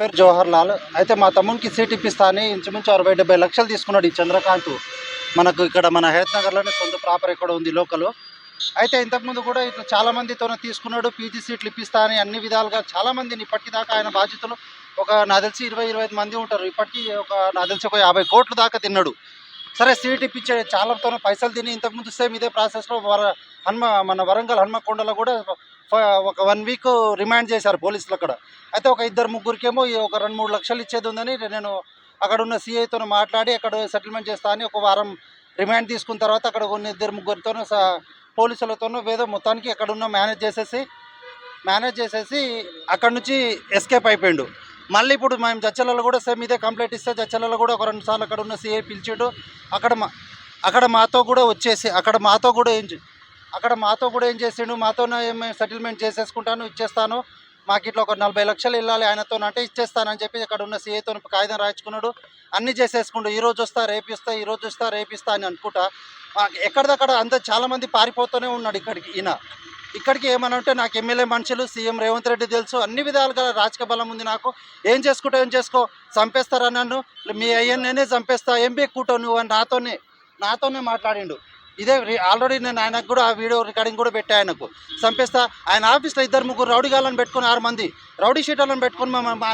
పేరు జవహర్ లాల్ అయితే మా తమ్మునికి సీట్ ఇప్పిస్తా అని ఇంచుమించు అరవై డెబ్బై లక్షలు తీసుకున్నాడు ఈ చంద్రకాంత్. మనకు ఇక్కడ మన హేత్నగర్లోనే సొంత ప్రాపర్ ఇక్కడ ఉంది లోకల్. అయితే ఇంతకుముందు కూడా ఇట్లా చాలామందితో తీసుకున్నాడు పీజీ సీట్లు ఇప్పిస్తా అని అన్ని విధాలుగా చాలామందిని ఇప్పటిదాకా ఆయన బాధ్యతలు ఒక నా తెలిసి ఇరవై ఇరవై ఐదు మంది ఉంటారు. ఇప్పటికీ ఒక నా తెలిసి ఒక యాభై కోట్లు దాకా తిన్నాడు. సరే సీట్ ఇప్పించే చాలాతోనే పైసలు తిని ఇంతకుముందు సేమ్ ఇదే ప్రాసెస్లో వర హన్మ మన వరంగల్ హన్మకొండలో కూడా ఒక వన్ వీక్ రిమాండ్ చేశారు పోలీసులు అక్కడ. అయితే ఒక ఇద్దరు ముగ్గురికేమో ఒక రెండు మూడు లక్షలు ఇచ్చేది ఉందని నేను అక్కడ ఉన్న సిఐతో మాట్లాడి అక్కడ సెటిల్మెంట్ చేస్తా అని ఒక వారం రిమాండ్ తీసుకున్న తర్వాత అక్కడ కొన్ని ఇద్దరు ముగ్గురితోనూ స పోలీసులతోనూ వేదో మొత్తానికి అక్కడ ఉన్న మేనేజ్ చేసేసి మేనేజ్ చేసేసి అక్కడ నుంచి ఎస్కేప్ అయిపోయిండు. మళ్ళీ ఇప్పుడు మేము జచ్చలలో కూడా సేమ్ ఇదే కంప్లైంట్ ఇస్తే జచ్చలలో కూడా ఒక రెండు సార్లు అక్కడ ఉన్న సిఐ పిలిచాడు. అక్కడ మా అక్కడ మాతో కూడా వచ్చేసి అక్కడ మాతో కూడా ఏం అక్కడ మాతో కూడా ఏం చేసిండు? మాతోనే ఏం సెటిల్మెంట్ చేసేసుకుంటాను ఇచ్చేస్తాను. మాకు ఇట్లా ఒక నలభై లక్షలు వెళ్ళాలి ఆయనతో అంటే ఇచ్చేస్తానని చెప్పి అక్కడ ఉన్న సీఏతో కాగితం రాయించుకున్నాడు. అన్నీ చేసేసుకుంటూ ఈ రోజు వస్తా రేపు ఇస్తా ఈ రోజు వస్తా రేపు ఇస్తా అని అనుకుంటా. ఎక్కడిదక్కడ అంత చాలామంది పారిపోతూనే ఉన్నాడు ఇక్కడికి ఈయన. ఇక్కడికి ఏమనంటే నాకు ఎమ్మెల్యే మనుషులు సీఎం రేవంత్ రెడ్డి తెలుసు. అన్ని విధాలుగా రాజకీయ బలం ఉంది నాకు. ఏం చేసుకుంటా ఏం చేసుకో? చంపేస్తారా నన్ను? మీ అయ్యన్ననే చంపేస్తా. ఏం బెక్కుంటావు నువ్వు అని నాతోనే నాతోనే మాట్లాడిండు. ఇదే ఆల్రెడీ నేను ఆయనకు కూడా ఆ వీడియో రికార్డింగ్ కూడా పెట్టా ఆయనకు. చంపేస్తా. ఆయన ఆఫీస్లో ఇద్దరు ముగ్గురు రౌడీ గాలను పెట్టుకుని ఆరు మంది రౌడీ షీటర్లను పెట్టుకుని మన మా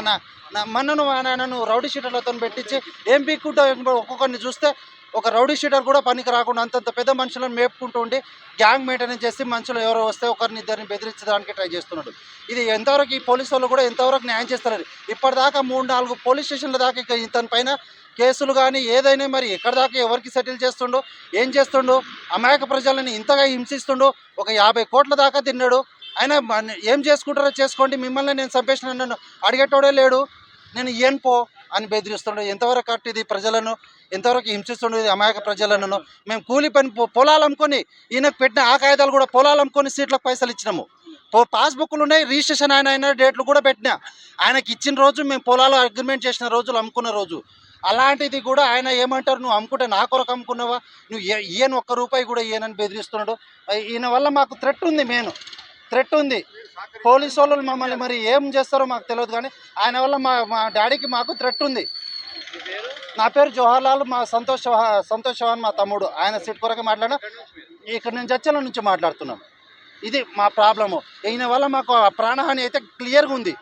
మన్నను మా రౌడీ షీటర్లతో పెట్టించి ఏం పీక్కుంటా ఒక్కొక్కరిని చూస్తే ఒక రౌడీ షీటర్ కూడా పనికి రాకుండా అంతంత పెద్ద మనుషులను మేపుకుంటూ ఉండి గ్యాంగ్ మెయింటెనెన్స్ చేసి మనుషులు ఎవరో వస్తే ఒకరిని ఇద్దరిని బెదిరించడానికి ట్రై చేస్తున్నాడు. ఇది ఎంతవరకు ఈ పోలీసు వాళ్ళు కూడా ఎంతవరకు న్యాయం చేస్తారు ఇప్పటిదాకా మూడు నాలుగు పోలీస్ స్టేషన్ల దాకా ఇక ఇతని పైన కేసులు కానీ ఏదైనా మరి ఎక్కడి దాకా ఎవరికి సెటిల్ చేస్తుండో ఏం చేస్తుండో అమాయక ప్రజలని ఇంతగా హింసిస్తుండో ఒక యాభై కోట్ల దాకా తిన్నాడు. ఆయన ఏం చేసుకుంటారో చేసుకోండి. మిమ్మల్ని నేను చంపేసిన అన్నాను అడిగేటోడే లేడు. నేను ఇయ్యను పో అని బెదిరిస్తుండే. ఎంతవరకు కరెక్ట్ ఇది ప్రజలను ఎంతవరకు హింసిస్తుండేది అమాయక ప్రజలను మేము కూలి పని పొ- పొలాలు అమ్ముకొని ఈయనకు పెట్టిన ఆ కాగితాలు కూడా పొలాలు అమ్ముకొని సీట్లకు పైసలు ఇచ్చినాము. పో పాస్బుక్లు ఉన్నాయి రిజిస్ట్రేషన్ ఆయన అయిన డేట్లు కూడా పెట్టినా. ఆయనకి ఇచ్చిన రోజు మేము పొలాలు అగ్రిమెంట్ చేసిన రోజులు అమ్ముకున్న రోజు. అలాంటిది కూడా ఆయన ఏమంటారు? నువ్వు అమ్ముకుంటే నా కొరకు అమ్ముకున్నావా? నువ్వు ఈయన ఒక్క రూపాయి కూడా ఈయనని బెదిరిస్తున్నాడు. ఈయన వల్ల మాకు థ్రెట్ ఉంది నేను థ్రెట్ ఉంది. పోలీసు వాళ్ళు మమ్మల్ని మరి ఏం చేస్తారో మాకు తెలియదు కానీ ఆయన వల్ల మా మా డాడీకి మాకు థ్రెట్ ఉంది. నా పేరు జవహర్లాల్ మా సంతోష్ సంతోష్ చౌహాన్ మా తమ్ముడు. ఆయన సీట్ కొరకు మాట్లాడినా. ఇక్కడ నేను చర్చల నుంచి మాట్లాడుతున్నాను ఇది మా ప్రాబ్లము. ఈయన వల్ల మాకు ఆ ప్రాణహాని అయితే క్లియర్గా ఉంది.